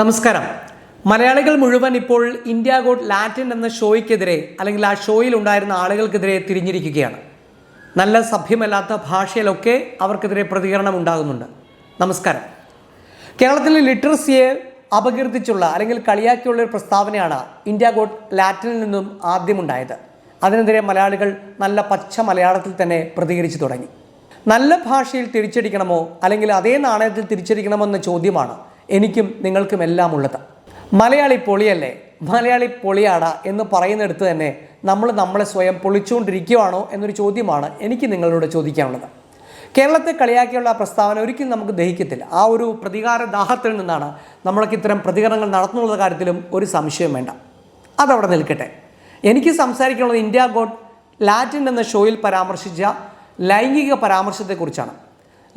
നമസ്കാരം. മലയാളികൾ മുഴുവൻ ഇപ്പോൾ ഇന്ത്യ ഗോട്ട് ലാറ്റിൻ എന്ന ഷോയ്ക്കെതിരെ അല്ലെങ്കിൽ ആ ഷോയിൽ ഉണ്ടായിരുന്ന ആളുകൾക്കെതിരെ തിരിഞ്ഞിരിക്കുകയാണ്. നല്ല സഭ്യമല്ലാത്ത ഭാഷയിലൊക്കെ അവർക്കെതിരെ പ്രതികരണം ഉണ്ടാകുന്നുണ്ട്. നമസ്കാരം. കേരളത്തിലെ ലിറ്ററസിയെ അപകീർത്തിച്ചുള്ള അല്ലെങ്കിൽ കളിയാക്കിയുള്ള ഒരു പ്രസ്താവനയാണ് ഇന്ത്യ ഗോട്ട് ലാറ്റിനിൽ നിന്നും ആദ്യമുണ്ടായത്. അതിനെതിരെ മലയാളികൾ നല്ല പച്ച മലയാളത്തിൽ തന്നെ പ്രതികരിച്ചു തുടങ്ങി. നല്ല ഭാഷയിൽ തിരിച്ചടിക്കണമോ അല്ലെങ്കിൽ അതേ നാണയത്തിൽ തിരിച്ചടിക്കണമോ എന്ന ചോദ്യമാണ് എനിക്കും നിങ്ങൾക്കും എല്ലാം ഉള്ളത് മലയാളി പൊളിയല്ലേ? മലയാളി പൊളിയാട എന്ന് പറയുന്നിടത്ത് തന്നെ നമ്മൾ നമ്മളെ സ്വയം പൊളിച്ചുകൊണ്ടിരിക്കുകയാണോ എന്നൊരു ചോദ്യമാണ് എനിക്ക് നിങ്ങളോട് ചോദിക്കാനുള്ളത്. കേരളത്തെ കളിയാക്കിയുള്ള പ്രസ്താവന ഒരിക്കലും നമുക്ക് ദഹിക്കത്തില്ല. ആ ഒരു പ്രതികാര ദാഹത്തിൽ നിന്നാണ് നമ്മളൊക്കെ ഇത്തരം പ്രതികരണങ്ങൾ നടത്തുന്നുള്ള കാര്യത്തിലും ഒരു സംശയം വേണ്ട. അതവിടെ നിൽക്കട്ടെ. എനിക്ക് സംസാരിക്കാനുള്ളത് ഇന്ത്യ ഗോഡ് ലാറ്റിൻ എന്ന ഷോയിൽ പരാമർശിച്ച ലൈംഗിക പരാമർശത്തെക്കുറിച്ചാണ്.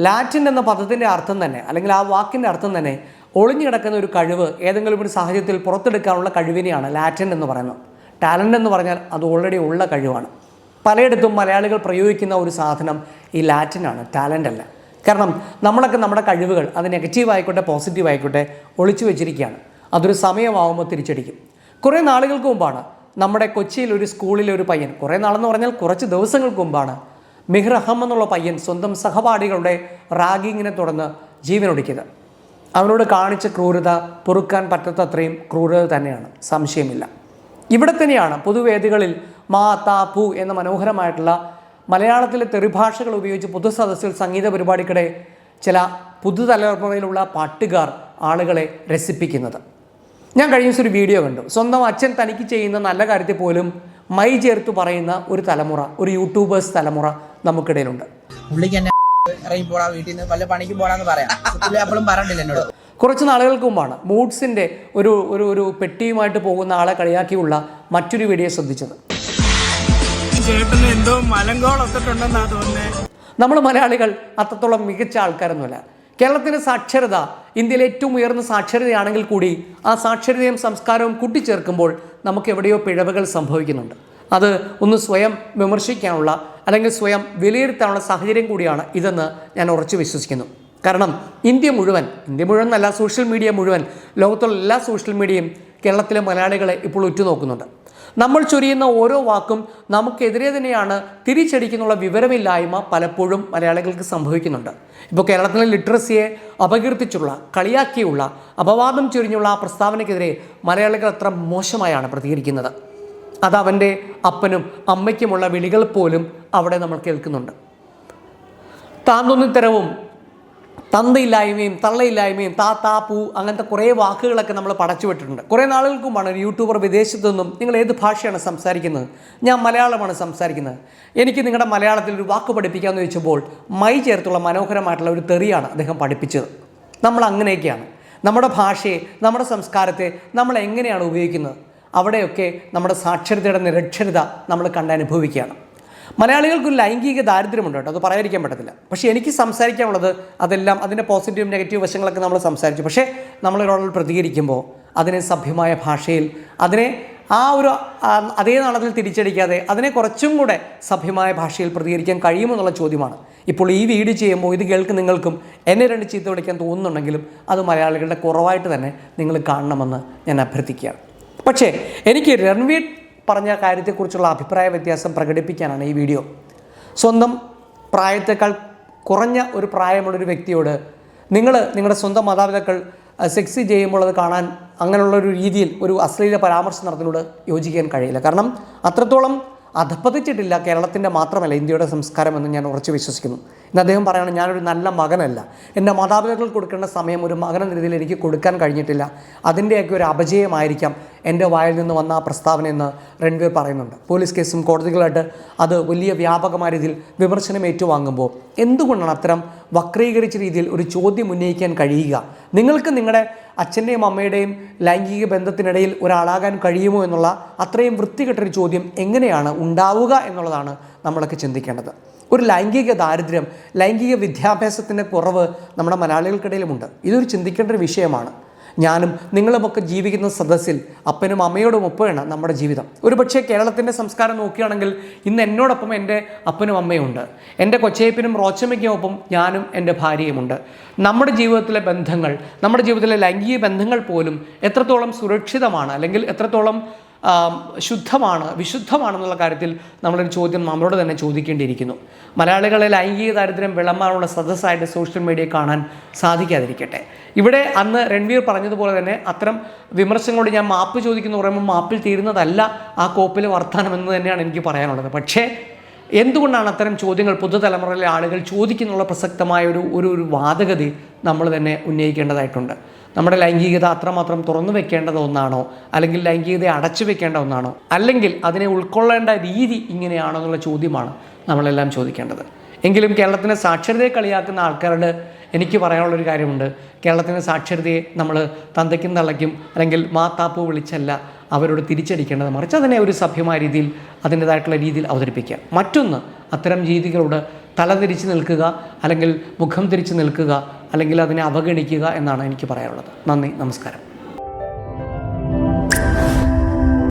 ലാറ്റിൻ എന്ന പദത്തിന്റെ അർത്ഥം തന്നെ അല്ലെങ്കിൽ ആ വാക്കിന്റെ അർത്ഥം തന്നെ ഒളിഞ്ഞു കിടക്കുന്ന ഒരു കഴിവ് ഏതെങ്കിലും ഒരു സാഹചര്യത്തിൽ പുറത്തെടുക്കാനുള്ള കഴിവിനെയാണ് ലാറ്റൻ എന്ന് പറയുന്നത്. ടാലന്റ് എന്ന് പറഞ്ഞാൽ അത് ഓൾറെഡി ഉള്ള കഴിവാണ്. പലയിടത്തും മലയാളികൾ പ്രയോഗിക്കുന്ന ഒരു സാധനം ഈ ലാറ്റിനാണ് ടാലന്റ് അല്ല. കാരണം നമ്മളൊക്കെ നമ്മുടെ കഴിവുകൾ അത് നെഗറ്റീവ് ആയിക്കോട്ടെ പോസിറ്റീവ് ആയിക്കോട്ടെ ഒളിച്ചു വെച്ചിരിക്കുകയാണ്. അതൊരു സമയമാകുമ്പോൾ തിരിച്ചടിക്കും. കുറേ നാളുകൾക്ക് മുമ്പാണ് നമ്മുടെ കൊച്ചിയിൽ ഒരു സ്കൂളിലെ ഒരു പയ്യൻ കുറേ നാളെന്ന് പറഞ്ഞാൽ കുറച്ച് ദിവസങ്ങൾക്ക് മുമ്പാണ് മിഹ്റഹം എന്നുള്ള പയ്യൻ സ്വന്തം സഹപാഠികളുടെ റാഗിങ്ങിനെ തുടർന്ന് ജീവനൊടുക്കിയത്. അവനോട് കാണിച്ച ക്രൂരത പൊറുക്കാൻ പറ്റാത്തത്രയും ക്രൂരത തന്നെയാണ്. സംശയമില്ല. ഇവിടെ തന്നെയാണ് പൊതുവേദികളിൽ മാ താ പു എന്ന മനോഹരമായിട്ടുള്ള മലയാളത്തിലെ തെറിഭാഷകൾ ഉപയോഗിച്ച് പൊതുസദസ്സിൽ സംഗീത പരിപാടിക്കിടെ ചില പുതുതലമുറയിലുള്ള പാട്ടുകാർ ആളുകളെ രസിപ്പിക്കുന്നത്. ഞാൻ കഴിഞ്ഞ ദിവസം ഒരു വീഡിയോ കണ്ടു. സ്വന്തം അച്ഛൻ തനിക്ക് ചെയ്യുന്ന നല്ല കാര്യത്തിൽ പോലും മൈ ചേർത്ത് പറയുന്ന ഒരു തലമുറ ഒരു യൂട്യൂബേഴ്സ് തലമുറ നമുക്കിടയിലുണ്ട്. ഇറങ്ങി പോടാ വീട്ടിൽ നിന്ന് വല്ല പണിക്ക് പോടാന്ന് പറയാം. പുള്ളി അപ്പോഴും പറഞ്ഞില്ല എന്നോട്. കുറച്ച് നാളുകൾക്ക് മുമ്പാണ് മൂഡ്സിന്റെ ഒരു ഒരു ഒരു പെട്ടിയുമായിട്ട് പോകുന്ന ആളെ കളിയാക്കിയുള്ള മറ്റൊരു വീഡിയോ ശ്രദ്ധിച്ചത്. എന്തോ നമ്മൾ മലയാളികൾ അത്രത്തോളം മികച്ച ആൾക്കാരൊന്നുമല്ല. കേരളത്തിന്റെ സാക്ഷരത ഇന്ത്യയിലെ ഏറ്റവും ഉയർന്ന സാക്ഷരതയാണെങ്കിൽ കൂടി ആ സാക്ഷരതയും സംസ്കാരവും കൂട്ടിച്ചേർക്കുമ്പോൾ നമുക്ക് എവിടെയോ പിഴവുകൾ സംഭവിക്കുന്നുണ്ട്. അത് ഒന്ന് സ്വയം വിമർശിക്കാനുള്ള അല്ലെങ്കിൽ സ്വയം വിലയിരുത്താനുള്ള സാഹചര്യം കൂടിയാണ് ഇതെന്ന് ഞാൻ ഉറച്ചു വിശ്വസിക്കുന്നു. കാരണം ഇന്ത്യ മുഴുവൻ ഇന്ത്യ മുഴുവൻ എന്നല്ല സോഷ്യൽ മീഡിയ മുഴുവൻ ലോകത്തുള്ള എല്ലാ സോഷ്യൽ മീഡിയയും കേരളത്തിലെ മലയാളികളെ ഇപ്പോൾ ഉറ്റുനോക്കുന്നുണ്ട്. നമ്മൾ ചൊരിയുന്ന ഓരോ വാക്കും നമുക്കെതിരെ തന്നെയാണ് തിരിച്ചടിക്കുന്നുള്ള വിവരമില്ലായ്മ പലപ്പോഴും മലയാളികൾക്ക് സംഭവിക്കുന്നുണ്ട്. ഇപ്പോൾ കേരളത്തിലെ ലിറ്ററസിയെ അപകീർത്തിച്ചുള്ള കളിയാക്കിയുള്ള അപവാദം ചൊരിഞ്ഞുള്ള ആ പ്രസ്താവനയ്ക്കെതിരെ മലയാളികൾ അത്ര മോശമായാണ് പ്രതികരിക്കുന്നത്. അത് അവന്റെ അപ്പനും അമ്മയ്ക്കുമുള്ള വിളികൾ പോലും അവിടെ നമ്മൾ കേൾക്കുന്നുണ്ട്. താന്തോന്നിത്തരവും തന്തയില്ലായ്മയും തള്ളയില്ലായ്മയും താ താ പൂ അങ്ങനത്തെ കുറേ വാക്കുകളൊക്കെ നമ്മൾ പടച്ചു വിട്ടിട്ടുണ്ട്. കുറേ നാളുകൾക്ക് മുമ്പാണ് ഒരു യൂട്യൂബർ വിദേശത്തു നിന്നും നിങ്ങൾ ഏത് ഭാഷയാണ് സംസാരിക്കുന്നത്? ഞാൻ മലയാളമാണ് സംസാരിക്കുന്നത്. എനിക്ക് നിങ്ങളുടെ മലയാളത്തിൽ ഒരു വാക്ക് പഠിപ്പിക്കാമെന്ന് ചോദിച്ചപ്പോൾ മൈ ചേർത്തുള്ള മനോഹരമായിട്ടുള്ള ഒരു തെറിയാണ് അദ്ദേഹം പഠിപ്പിച്ചത്. നമ്മൾ അങ്ങനെയൊക്കെയാണ്. നമ്മുടെ ഭാഷയെ നമ്മുടെ സംസ്കാരത്തെ നമ്മൾ എങ്ങനെയാണ് ഉപയോഗിക്കുന്നത്? അവിടെയൊക്കെ നമ്മുടെ സാക്ഷരതയുടെ നിരക്ഷരത നമ്മൾ കണ്ടനുഭവിക്കുകയാണ് മലയാളികൾക്ക് ഒരു ലൈംഗിക ദാരിദ്ര്യമുണ്ട് കേട്ടോ അത് പറയാതിരിക്കാൻ പറ്റത്തില്ല. പക്ഷേ എനിക്ക് സംസാരിക്കാനുള്ളത് അതെല്ലാം അതിന്റെ പോസിറ്റീവ് നെഗറ്റീവ് വശങ്ങളൊക്കെ നമ്മൾ സംസാരിച്ചു. പക്ഷേ നമ്മളൊരാളിൽ പ്രതികരിക്കുമ്പോൾ അതിനെ സഭ്യമായ ഭാഷയിൽ അതിനെ ആ ഒരു അതേ നാളത്തിൽ തിരിച്ചടിക്കാതെ അതിനെ കുറച്ചും കൂടെ സഭ്യമായ ഭാഷയിൽ പ്രതികരിക്കാൻ കഴിയുമെന്നുള്ള ചോദ്യമാണ്. ഇപ്പോൾ ഈ വീഡിയോ ചെയ്യുമ്പോൾ ഇത് കേൾക്ക് നിങ്ങൾക്കും എന്നെ രണ്ട് ചീത്ത വിളിക്കാൻ തോന്നുന്നുണ്ടെങ്കിലും അത് മലയാളികളുടെ കുറവായിട്ട് തന്നെ നിങ്ങൾ കാണണമെന്ന് ഞാൻ അഭ്യർത്ഥിക്കുകയാണ്. പക്ഷേ എനിക്ക് രൺവീർ പറഞ്ഞ കാര്യത്തെക്കുറിച്ചുള്ള അഭിപ്രായ വ്യത്യാസം പ്രകടിപ്പിക്കാനാണ് ഈ വീഡിയോ. സ്വന്തം പ്രായത്തേക്കാൾ കുറഞ്ഞ ഒരു പ്രായമുള്ളൊരു വ്യക്തിയോട് നിങ്ങൾ നിങ്ങളുടെ സ്വന്തം മാതാപിതാക്കൾ സെക്സ് ചെയ്യുമ്പോൾ അത് കാണാൻ അങ്ങനെയുള്ള ഒരു രീതിയിൽ ഒരു അശ്ലീല പരാമർശം നടത്തിനോട് യോജിക്കാൻ കഴിയില്ല. കാരണം അത്രത്തോളം അധപ്പതിച്ചിട്ടില്ല കേരളത്തിന്റെ മാത്രമല്ല ഇന്ത്യയുടെ സംസ്കാരമെന്ന് ഞാൻ ഉറച്ചു വിശ്വസിക്കുന്നു. ഇന്ന് അദ്ദേഹം പറയുകയാണ് ഞാനൊരു നല്ല മകനല്ല. എന്റെ മാതാപിതാക്കൾ കൊടുക്കേണ്ട സമയം ഒരു മകനെന്ന രീതിയിൽ എനിക്ക് കൊടുക്കാൻ കഴിഞ്ഞിട്ടില്ല. അതിന്റെയൊക്കെ ഒരു അപജയമായിരിക്കാം എന്റെ വായിൽ നിന്ന് വന്ന ആ പ്രസ്താവന എന്ന് രൺവീർ പറയുന്നുണ്ട്. പോലീസ് കേസും കോടതികളായിട്ട് അത് വലിയ വ്യാപകമായ രീതിയിൽ വിമർശനം ഏറ്റുവാങ്ങുമ്പോൾ എന്തുകൊണ്ടാണ് അത്തരം വക്രീകരിച്ച രീതിയിൽ ഒരു ചോദ്യം ഉന്നയിക്കാൻ കഴിയുക? നിങ്ങൾക്ക് നിങ്ങളുടെ അച്ഛന്റെയും അമ്മയുടെയും ലൈംഗിക ബന്ധത്തിനിടയിൽ ഒരാളാകാൻ കഴിയുമോ എന്നുള്ള അത്രയും വൃത്തികെട്ടൊരു ചോദ്യം എങ്ങനെയാണ് ഉണ്ടാവുക എന്നുള്ളതാണ് നമ്മളൊക്കെ ചിന്തിക്കേണ്ടത്. ഒരു ലൈംഗിക ദാരിദ്ര്യം ലൈംഗിക വിദ്യാഭ്യാസത്തിന്റെ കുറവ് നമ്മുടെ മലയാളികൾക്കിടയിലുമുണ്ട്. ഇതൊരു ചിന്തിക്കേണ്ട ഒരു വിഷയമാണ്. ഞാനും നിങ്ങളുമൊക്കെ ജീവിക്കുന്ന സദസ്സിൽ അപ്പനും അമ്മയോടും ഒപ്പമാണ് നമ്മുടെ ജീവിതം. ഒരുപക്ഷെ കേരളത്തിന്റെ സംസ്കാരം നോക്കുകയാണെങ്കിൽ ഇന്ന് എന്നോടൊപ്പം എന്റെ അപ്പനും അമ്മയുണ്ട് എന്റെ കൊച്ചയപ്പിനും റോച്ചമ്മയ്ക്കും ഒപ്പം ഞാനും എന്റെ ഭാര്യയുമുണ്ട്. നമ്മുടെ ജീവിതത്തിലെ ബന്ധങ്ങൾ നമ്മുടെ ജീവിതത്തിലെ ലൈംഗിക ബന്ധങ്ങൾ പോലും എത്രത്തോളം സുരക്ഷിതമാണ് അല്ലെങ്കിൽ എത്രത്തോളം ശുദ്ധമാണ് വിശുദ്ധമാണെന്നുള്ള കാര്യത്തിൽ നമ്മളൊരു ചോദ്യം നമ്മളോട് തന്നെ ചോദിക്കേണ്ടിയിരിക്കുന്നു. മലയാളികളെ ലൈംഗിക ദാരിദ്ര്യം വിളമ്പാനുള്ള സദസ്സായിട്ട് സോഷ്യൽ മീഡിയ കാണാൻ സാധിക്കാതിരിക്കട്ടെ. ഇവിടെ അന്ന് രൺവീർ പറഞ്ഞതുപോലെ തന്നെ അത്തരം വിമർശങ്ങളോട് ഞാൻ മാപ്പ് ചോദിക്കുന്നു പറയുമ്പോൾ മാപ്പിൽ തീരുന്നതല്ല ആ കോപ്പിലെ വർത്തമാനം എന്ന് തന്നെയാണ് എനിക്ക് പറയാനുള്ളത്. പക്ഷേ എന്തുകൊണ്ടാണ് അത്തരം ചോദ്യങ്ങൾ പുതുതലമുറയിലെ ആളുകൾ ചോദിക്കുന്നുള്ള പ്രസക്തമായ ഒരു ഒരു വാദഗതി നമ്മൾ തന്നെ ഉന്നയിക്കേണ്ടതായിട്ടുണ്ട്? നമ്മുടെ ലൈംഗികത അത്രമാത്രം തുറന്നു വെക്കേണ്ടത് ഒന്നാണോ? അല്ലെങ്കിൽ ലൈംഗികത അടച്ചു വെക്കേണ്ട ഒന്നാണോ? അല്ലെങ്കിൽ അതിനെ ഉൾക്കൊള്ളേണ്ട രീതി ഇങ്ങനെയാണോ എന്നുള്ള ചോദ്യമാണ് നമ്മളെല്ലാം ചോദിക്കേണ്ടത്. എങ്കിലും കേരളത്തിന്റെ സാക്ഷരതയെ കളിയാക്കുന്ന ആൾക്കാരോട് എനിക്ക് പറയാനുള്ളൊരു കാര്യമുണ്ട്. കേരളത്തിന്റെ സാക്ഷരതയെ നമ്മൾ തന്തയ്ക്കും തള്ളയ്ക്കും അല്ലെങ്കിൽ മാത്താപ്പ് വിളിച്ചല്ല അവരോട് തിരിച്ചടിക്കേണ്ടത് മറിച്ച് അതിനെ ഒരു സഭ്യമായ രീതിയിൽ അതിന്റെതായിട്ടുള്ള രീതിയിൽ അവതരിപ്പിക്കുക. മറ്റൊന്ന് അത്തരം രീതികളോട് തലതിരിച്ച് നിൽക്കുക അല്ലെങ്കിൽ മുഖം തിരിച്ച് നിൽക്കുക അല്ലെങ്കിൽ അതിനെ അവഗണിക്കുക എന്നാണ് എനിക്ക് പറയാനുള്ളത്. നന്ദി നമസ്കാരം.